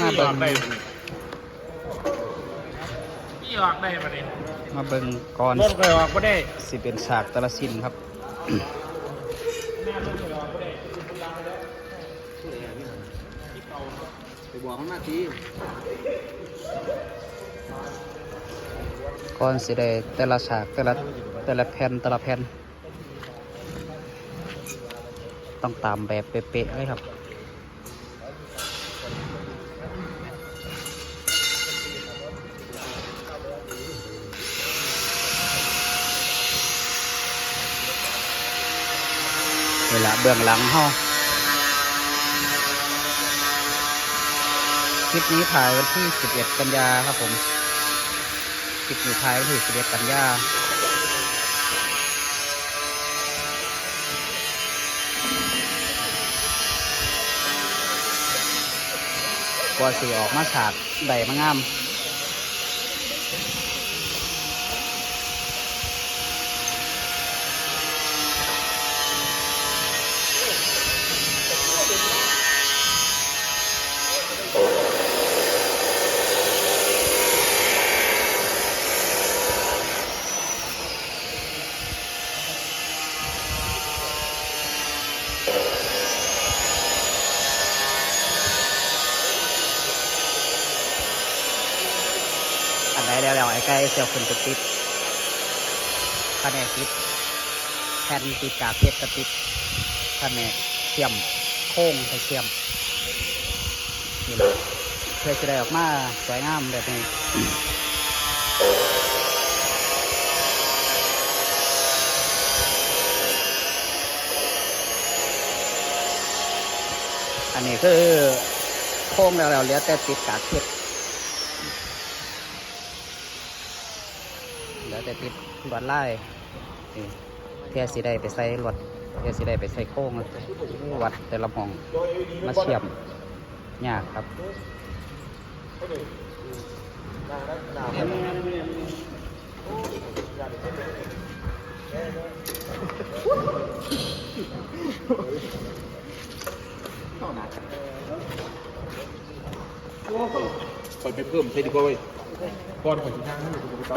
มาอเบิ่องกได้พี่ออกได้ประเด็นมาเบิ่งก่อนรถเคยออกไม่ได้สิเป็นฉากแต่ละสิ้นครับไปบอกมันมาทีก่อนสิได้แต่ละฉากแต่ละแต่ละแผ่นแต่ละแผ่นต้องตามแบบเป๊ะๆเลยครับ เวลาเบื้องหลังห้องคลิปนี้ถ่ายวันที่ 11 กันยาครับผมคลิปนี้ถ่ายวันที่ 11 กันยากว่าสีออกมาฉากใดมางาม อัน ไหนแล้วแล้วไอ้ใกลเสียวคนติดติดคะแนนติดแผ่นติดกากเพชรก็ติดคะแนนเทียมโค้งใส่เทียมนี่แหละเพื่อจะได้ออกมาสวยงามแบบนี้อันนี้คือโค้งแล้วแล้วเหลือแต่ติดกากเพชร แล้วแต่ติดลวดลายนี่เทียสิได้ไปใส่ลวดเทียสิได้ไปใส่โค้งวัดแต่ละห้องมาเชื่อมยากครับคอยไปเพิ่มใช่ดีกว่าเว้ยก่อนขอชิ้นทางให้หนูดูต่อ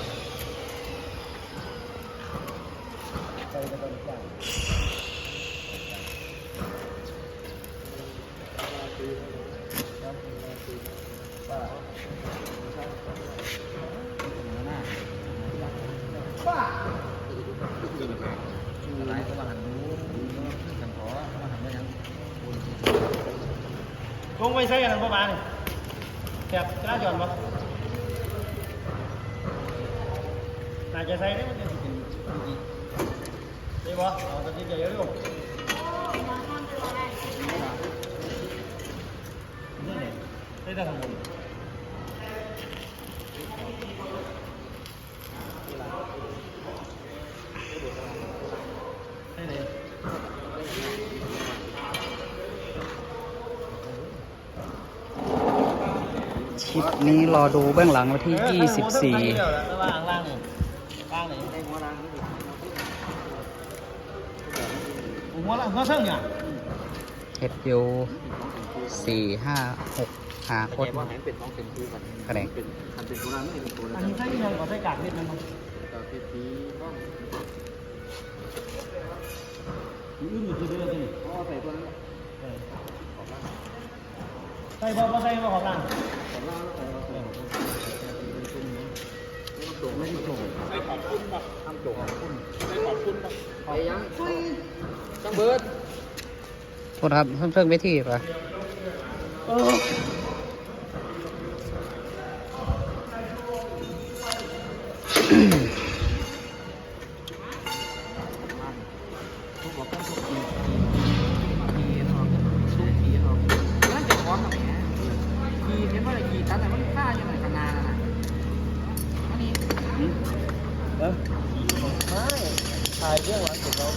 อะไรก็มาหันนู้นหันขอมาหันได้ยัง ลงไปใช้กันประมาณนี้แบบจราจรปะน่าจะใช้ได้มันจะเป็นดีได้ปะเอาตัดสินใจเยอะด้วยนี่ไหนได้แต่ทำบุญได้เลย คลิปนี้รอดูเบื้องหลังวันที่ 24ล่างล่างนี่ล่างนี่หัวล่างหัวล่างหัวเส้นเนี่ยเฮ็ดอยู่สี่ห้าหกห้าคนแต่ว่าแหนเป็นท้องเป็นคู่กันคะแนนเป็นคันเป็นโบราณไม่เป็นตัวอันนี้ใช่ยังขอใส่กากนิดนึงมั้งก็เพชรสีบ้างอื่นอยู่ที่เดิมนี่อ๋อ ใส่ตัวนั้นใส่บ่บ่ใส่บ่ของล่างขอล่างแล้วใส่เราใส่เป็นชุ่มนี้ไม่ติดโด่งไม่ต้ส่งใส่ขอบคุณป่ะทำโด่งขอบคุณใส่ขอบคุณป่ะไปยังจังเบิร์ดโทษครับเพิ่งเพิ่งเวที่ปะ ถ่ายเรื่องหลังสุดเขา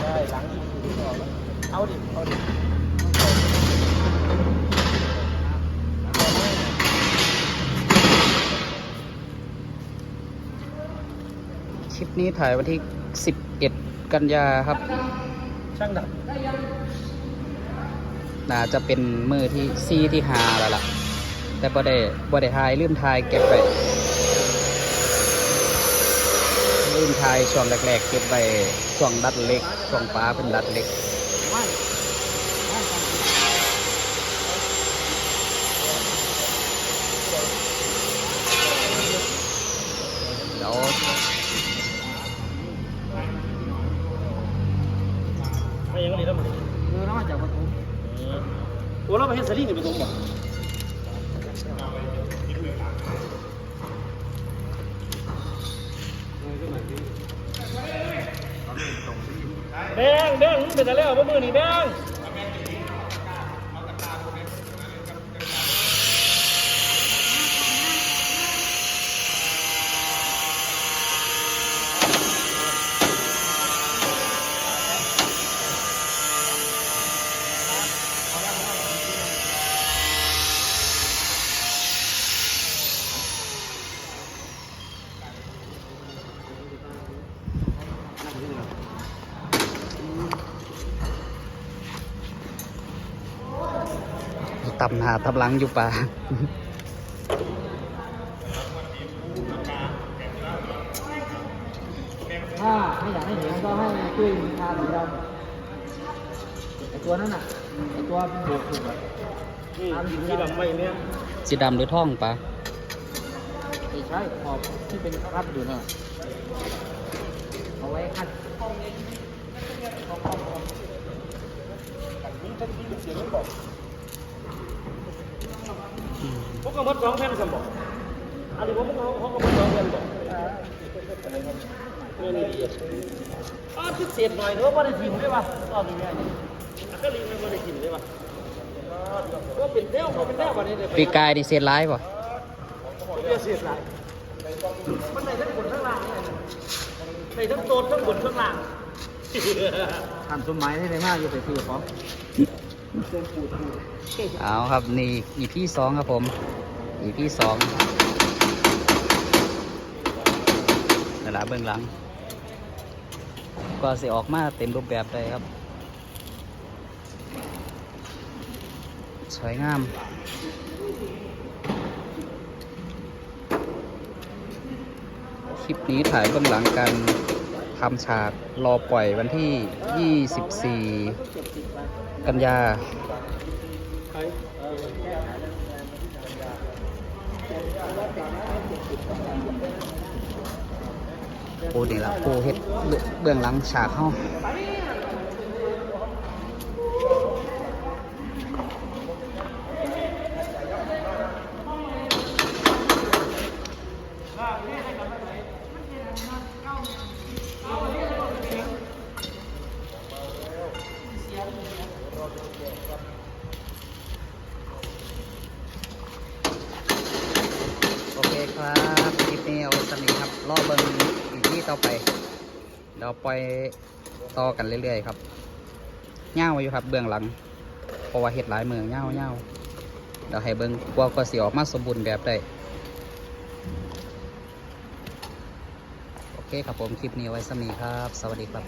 ได้หลังสุดที่ออเอาดิ เอาดิคลิปนี้ถ่ายวันที่ 11 กันยาครับ ช่างดับน่าจะเป็นมือที่ซีที่หาแล้วล่ะ แต่บ่ได้บ่ได้ถ่ายลืมถ่ายเก็บไป ลืมถ่ายช่วงแรกๆ เก็บไว้ช่วงดัดเล็กช่วงป้าเป็นดัดเล็กเดี๋ยวไม่ยังไงแล้วมันคือเรามาจากปทุมโอ้เราไปเห็นสลีนี่ไปตรงบ่ แบงแบงมึงเป็นอะไรอะบ่มือนี่แบง ตำหาทับหลังอยู่ป่าถ้าไม่อยากให้เห็นก็ให้ช่วยทาสีดำไอตัวนั้นน่ะไอตัวโบกถูกอะนี่ที่ดำไม่เนี่ยสีดำหรือท่องป่าไอใช่ขอบที่เป็นรัดอยู่น่ะเอาไว้คัด พวกก็หมดสองแผ่นสมบอกอันนี้ผมเขาเขาก็หมดสองแผ่นบอกนี่นี่ดีอ่าพิเศษหน่อยเนอะว่าได้ทิมได้ป่ะตอนนี้เนี่ยอะก็ลิงมันไม่ได้ทิมได้ป่ะก็เป็นแนวก็เป็นแนววันนี้เลยปีกายนี่เสียร้ายป่ะเรียกเสียหลายมันในทั้งบนทั้งล่างเนี่ยในทั้งโซนทั้งบนทั้งล่างทำต้นไม้ให้ได้มากอยู่แต่คือของ เอาครับนี่อีพี่สองครับผม อีพี่สองเวลาเบื้องหลัง ก็สิออกมาเต็มรูปแบบเลยครับ สวยงามคลิปนี้ถ่ายเบื้องหลังการ ทำฉากรอปล่อยวันที่ 24 กันยา โอ้นี่ละโอ้เฮ็ดเบื้องหลังฉากเฮาโอเคครับคลิปนี้เอาสนิทครับ รอเบิ่งอีกที่ต่อไป เดี๋ยวปล่อยต่อกันเรื่อยๆครับเง่าอยู่ครับเบื้องหลังเพราะว่าเห็ดหลายเมืองเง่าเง่าเดี๋ยวให้เบิ้งกว่าก็สิออกมาสมบูรณ์แบบได้โอเคครับผมคลิปนี้ไว้สมีครับ สวัสดีครับ